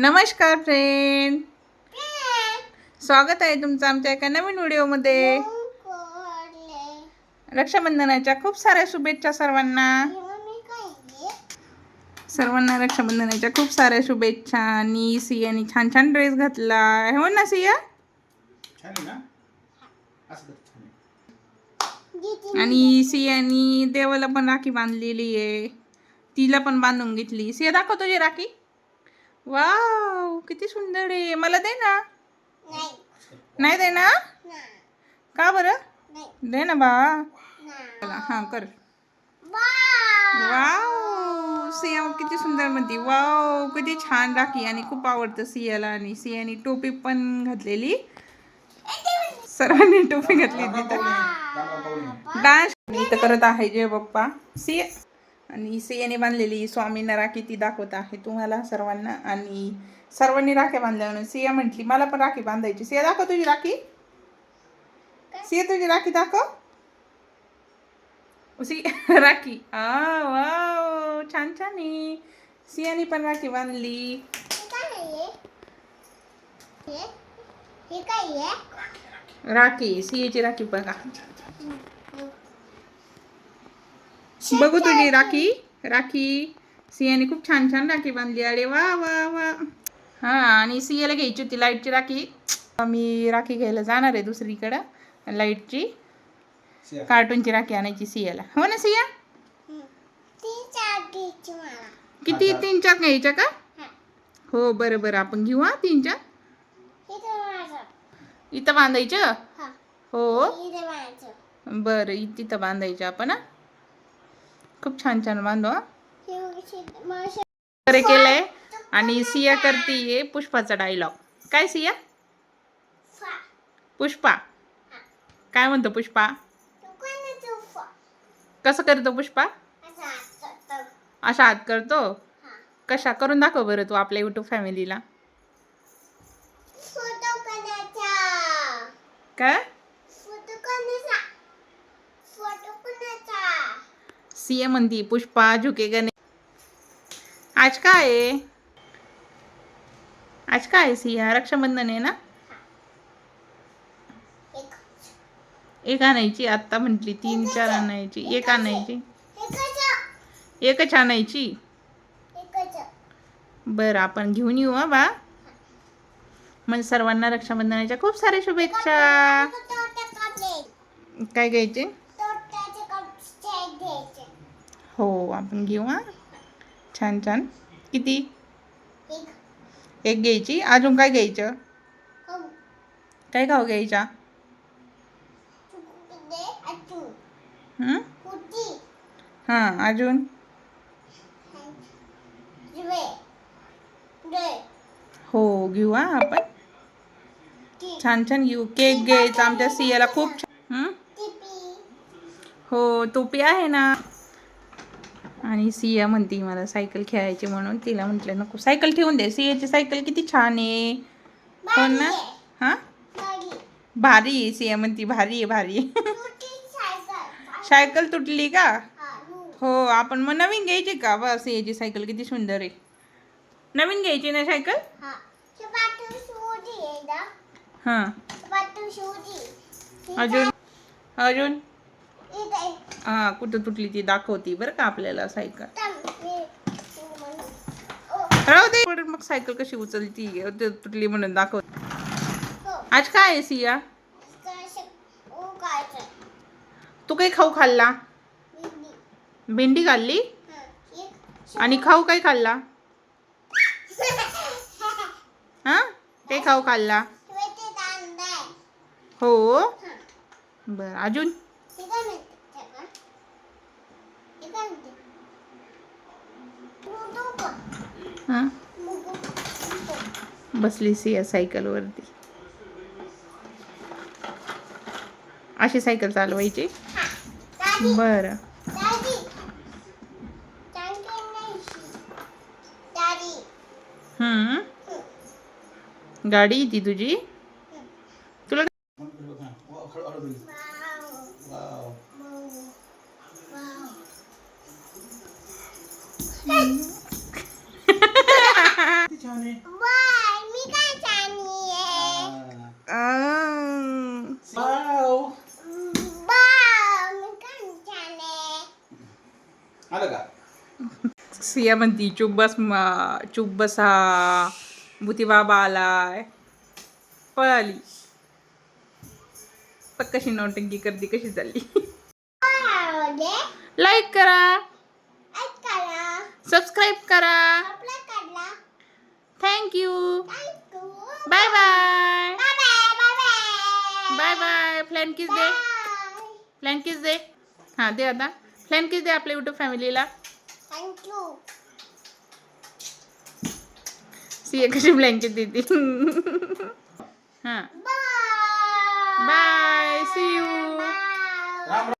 नमस्कार फ्रेंड स्वागत आहे तुमचं आमच्या एका नवीन व्हिडिओमध्ये. रक्षाबंधनाच्या खूप साऱ्या शुभेच्छा सर्वांना. सर्वांना रक्षाबंधनाच्या खूप साऱ्या शुभेच्छा. आणि सियाने छान छान ड्रेस घातला. हो ना सिया. आणि सियानी देवाला पण राखी बांधलेली आहे. तिला पण बांधून घेतली. सिया दाखव तुझी राखी. वाव किती सुंदर आहे. मला दे ना. नाही. दे ना का बरं? दे ना बा. चला हां कर. वाव. सिया किती सुंदर म्हणते. वाव किती छान राखी आणि खूप आवडतं सियाला आणि सियाने टोपी पण घातलेली. सर्वांनी टोपी घातली तिथं. डान्स इथं करत आहे जय बाप्पा सिया आणि सियाने बांधलेली स्वामींना राखी ती दाखवत आहे तुम्हाला सर्वांना. आणि सर्वांनी राख्या बांधल्या म्हणून सिया म्हटली मला पण राखी बांधायची. सिया दाखव तुझी राखी. सिया तुझी राखी दाखव. सी राखी. आ छान छान आहे. सियाने पण राखी बांधली. राखी सियाची राखी बघा बघू तुझी राखी राखी. सियाने खूप छान छान राखी बांधली. अरे वा वा वा. हा आणि सियाला घ्यायची होती लाईटची राखी. मी राखी घ्यायला जाणार आहे दुसरीकडं लाईटची. कार्टूनची राखी आणायची सियाला. हो ना सिया? किती. तीन चार घ्यायच्या का? हो. बरं बरं. आपण घेऊ हा तीन चार. इथं बांधायचं? हो. बरं तिथं बांधायचं आपण हा. खूप छान छान बांधू हा. बरे केलंय. आणि सिया करतीये पुष्पाचा डायलॉग काय सिया? पुष्पा. काय म्हणतो पुष्पा? कसं करतो पुष्पा? असा हात करतो. कशा? करून दाखव बरं तू आपल्या युट्यूब फॅमिलीला काय? सिया म्हणती पुष्पा झुकेगा नाही। आज काय आहे आज काय आहे सिया रक्षाबंधन आहे ना? एक आणायची आत्ता म्हटली तीन चार आणायची एक आणायची। एकच आणायची? बरं आपण घेऊन येऊ हा बा. म्हणजे सर्वांना रक्षाबंधनाच्या खूप साऱ्या शुभेच्छा. काय घ्यायचे? हो आपण घेऊ हा. छान छान. किती? एक. घ्यायची. अजून काय घ्यायचं? काय खाऊ घ्यायच्या हं? हां अजून. हो घेऊ हा आपण. छान छान घेऊ. केक घ्यायचा. आमच्या सियाला खूप छान हं? हो टोपी आहे ना. आणि सिया म्हणती मला सायकल खेळायची म्हणून. तिला म्हटलं नको सायकल ठेवून दे. सियाची सायकल किती छान आहे. हो ना? हां? भारी. आहे सिया म्हणती. भारी आहे भारी सायकल. तुटली का? हो आपण मग नवीन घ्यायची का? बस सियाची सायकल किती सुंदर आहे. नवीन घ्यायची ना सायकल? हां. अजून? अजून? हा कुठं तुटली ती दाखवती बरं का आपल्याला सायकल. राहू दे पण मग सायकल कशी उचलती ते तुटली म्हणून दाखव. आज काय आहे सिया? तू काही खाऊ खाल्ला? भेंडी खाल्ली? आणि खाऊ काय खाल्ला? हा? ते खाऊ खाल्ला? हो. बरं अजून? हां? बसली सिया सायकलवरती. अशी सायकल चालवायची? बरं. हम्म. गाडी ती तुझी? तुला छान आहे. सिया म्हणती चुप बस म- बुती बाबा आलाय. पळाली. पण कशी नोटंकी करती कशी झाली लाईक करा. करा. सबस्क्राईब करा. Thank you bye bye bye bye flying kiss they flying kiss दे हाँ दे आता फ्लॅन किस दे आपल्या युट्यूब फॅमिलीला सिया कशी ब्लँकेट देते हाँ बाय सी यू राम